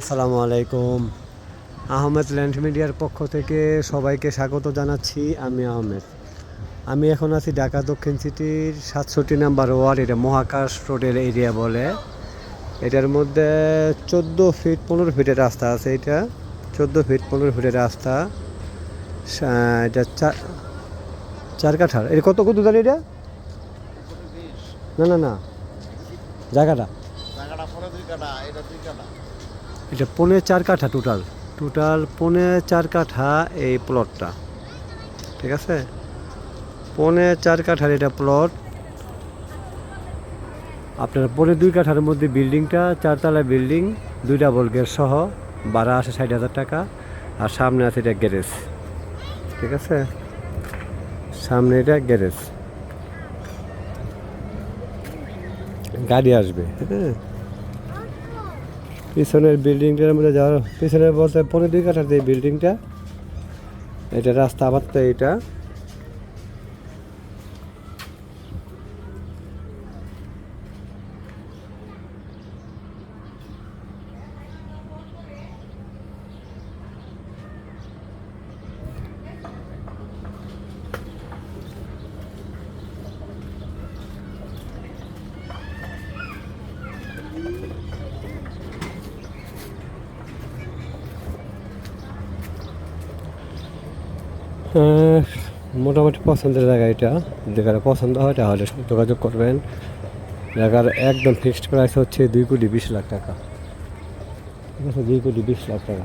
আসসালামু আলাইকুম। আহমেদ ল্যান্ড মিডিয়ার পক্ষ থেকে সবাইকে স্বাগত জানাচ্ছি, আমি আহমেদ। আমি এখন আছি ঢাকা দক্ষিণ সিটির সাতষট্টি নাম্বার ওয়ার্ড, এটা মহাকাশ রোডের এরিয়া বলে। এটার মধ্যে চোদ্দ ফিট, পনেরো ফিটের রাস্তা আছে এটা। চোদ্দ ফিট, পনেরো ফিটের রাস্তা। এটা চার কাঠার এটা কত কত দাঁড়িয়ে এটা? না না না। জায়গাটা? কাটা এটা পনে চার কাঠা টোটাল টোটাল পনে চার কাঠা এই প্লটটা ঠিক আছে? পনে চার কাঠার এটা প্লট আপনার পনে দুই কাঠার মধ্যে বিল্ডিংটা চারতলা বিল্ডিং দুই ডাবল গেট সহ, ভাড়া আছে ষাট হাজার টাকা। আর সামনে আছে এটা গ্যারেজ ঠিক আছে? সামনে এটা গ্যারেজ গাড়ি আসবে হ্যাঁ পিছনের বিল্ডিংটার মধ্যে যাওয়ার পিছনের বলতে পনেরো দুই কাঠার যে বিল্ডিংটা এটা রাস্তা আবার তো এটা আহ, মোটামুটি পছন্দের জায়গা এটা। যেখানে পছন্দ হয় তাহলে যোগাযোগ করবেন। জায়গার একদম ফিক্সড প্রাইস হচ্ছে দুই কোটি বিশ লাখ টাকা। ঠিক আছে? দুই কোটি বিশ লাখ টাকা।